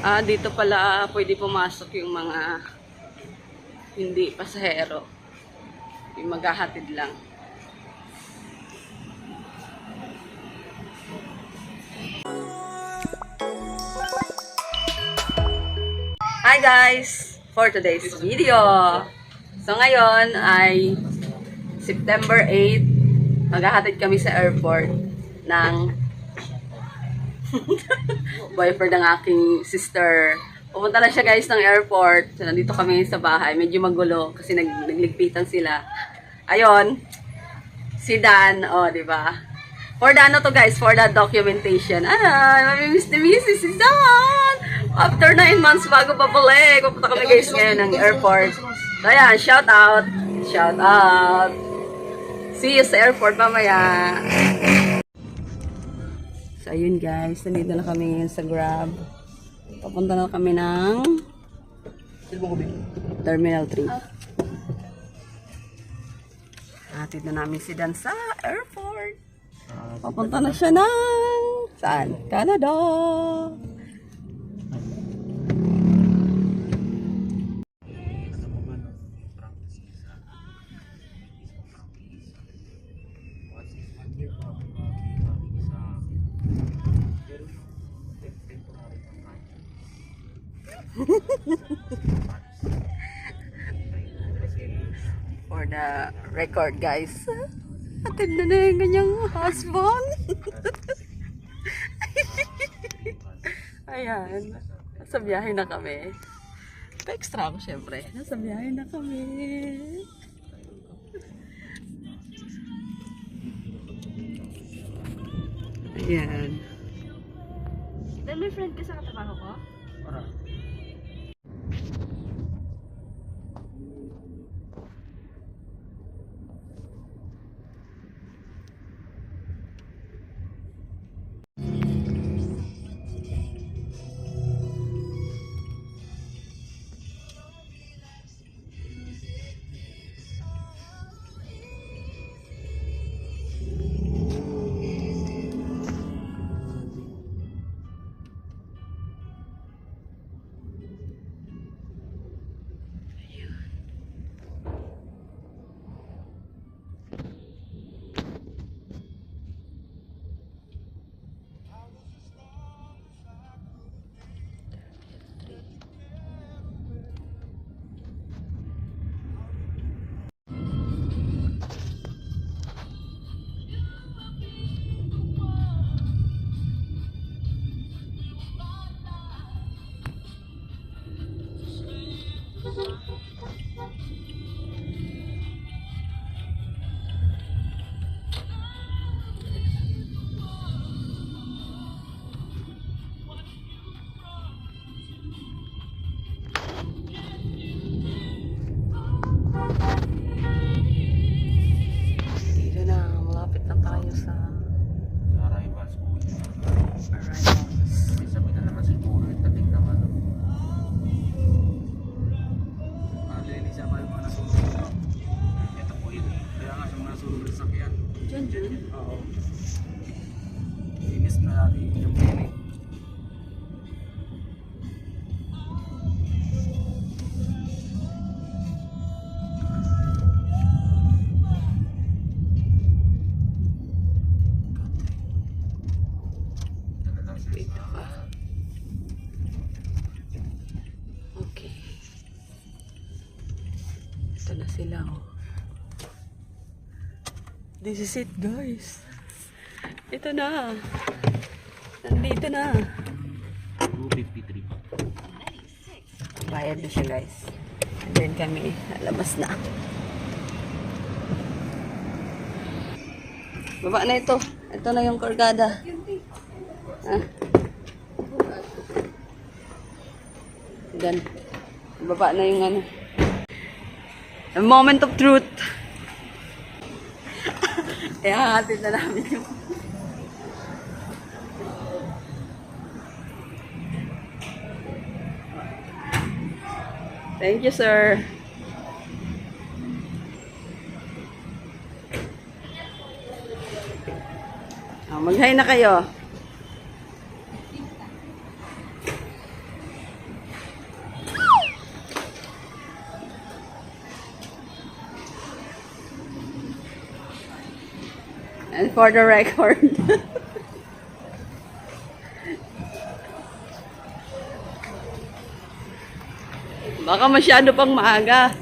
Ah, dito pala pwede pumasok yung mga hindi pasahero. Yung maghahatid lang. Hi guys! For today's video. So ngayon ay September 8. Maghahatid kami sa airport ng boyfriend ng aking sister. Pumunta na siya guys ng airport. So, nandito kami sa bahay. Medyo magulo kasi nag nagligpitan sila. Ayon, si Dan, oh, di ba? For the ano to guys, for the documentation. Ah, mamimiss ni Mrs. si Dan! After 9 months bago pabalik, pupunta kami guys ngayon ng airport. So ayan, shout out! Shout out! See you sa airport mamaya! So, ayun guys. Nandito na kami ngayon sa Grab. Papunta na kami ng Terminal 3. Hatid na namin si Dan sa airport. Papunta na siya ng... Saan? Canada! For the record guys. Hatid na na yung kanyang husband. Ayan. Nasa biyahe na kami. Pa-extra ako syempre. Nasa biyahe na kami. Ayan. Then may friend ka sa katrabaho ko? Dito Inis na yung. Wait pa. Okay. Ito na sila, oh. This is it, guys. Ito na. Nandito na. 253 pa. Bayad na siya, guys. And then kami, lalabas na. Baba na ito. Ito na yung kargada. Ah. Then, baba na yung ano. A moment of truth. Kaya hatid na namin yung Thank you, sir. Oh, Mag-hi na kayo. And for the record. Baka masyado pang maaga.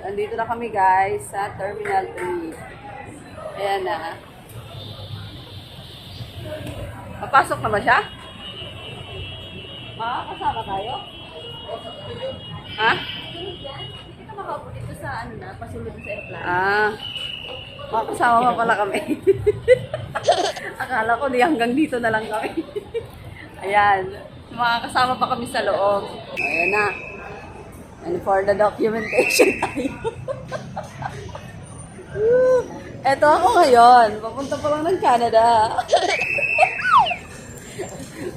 Nandito na kami guys sa Terminal 3. Ayan na. Papasok na ba siya? Makakasama tayo? Ha? Hindi ka makaupo dito sa ano na, pasulod sa airplane. Ah. Makakasama pa pala kami. Akala ko di hanggang dito na lang kami. Ayan. Makakasama pa kami sa loob. Ayan na. And for the documentation tayo. Eto ako ngayon. Papunta pa lang ng Canada.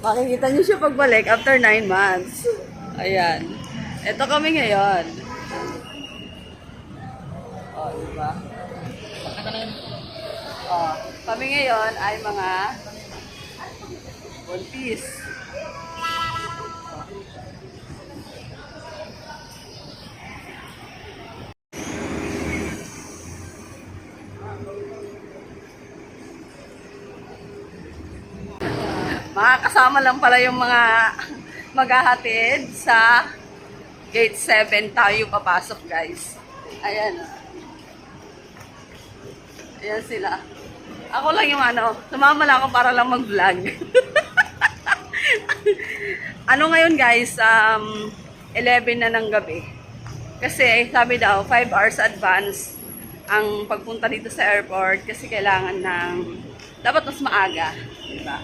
Makikita niyo siya pagbalik after 9 months. Ayan. Eto kami ngayon. Oh, di ba? Oh, kami ngayon ay mga one piece. Makakasama lang pala yung mga maghahatid sa gate 7 tayo papasok guys. Ayan. Ayan sila. Ako lang yung ano, sumama lang ako para lang mag-vlog. ano ngayon guys, um, 11 na ng gabi. Kasi sabi daw, 5 hours advance ang pagpunta dito sa airport kasi kailangan ng, dapat mas maaga. Diba?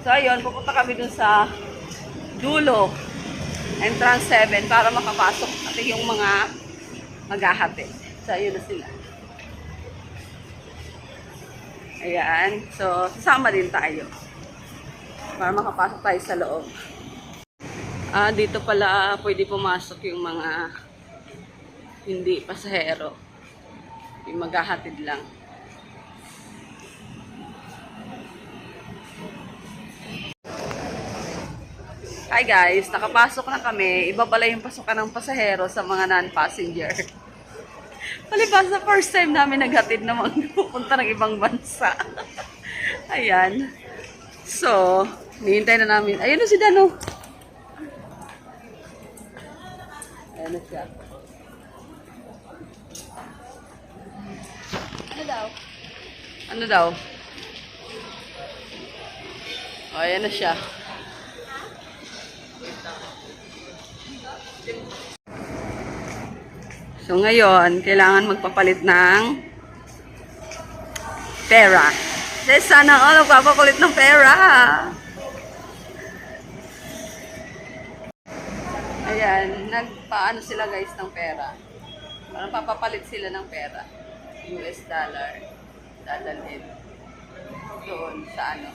So ayun, pupunta kami dun sa dulo, entrance 7 para makapasok natin yung mga maghahatid. So ayun na sila. Ayan. So, sasama din tayo. Para makapasok tayo sa loob. Ah, dito pala pwede pumasok yung mga hindi pasahero. Yung maghahatid lang. Hi guys, nakapasok na kami. Iba pala yung pasukan ng pasahero sa mga non-passenger. Palibas sa first time namin naghatid naman pupunta ng ibang bansa. Ayan. So, nihintay na namin. Ayun na si Dano. Ayan na siya. Ano daw? Ano daw? O, ayan na siya. So ngayon, kailangan magpapalit ng pera. Dahil sana all magpapapalit ng pera. Ayan, nagpaano sila guys ng pera. Parang papapalit sila ng pera. US dollar. Dadalhin. Doon sa ano.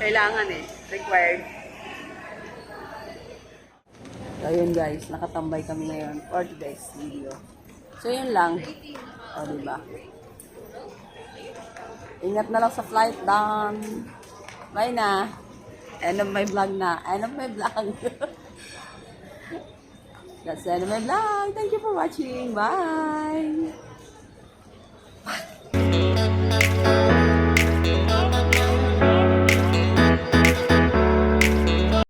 Kailangan eh. Required. So, yun guys, nakatambay kami ngayon for today's video. So, yun lang. O, diba? Ingat na lang sa flight down. Bye na. End of my vlog na. End of my vlog. That's the end of my vlog. Thank you for watching. Bye!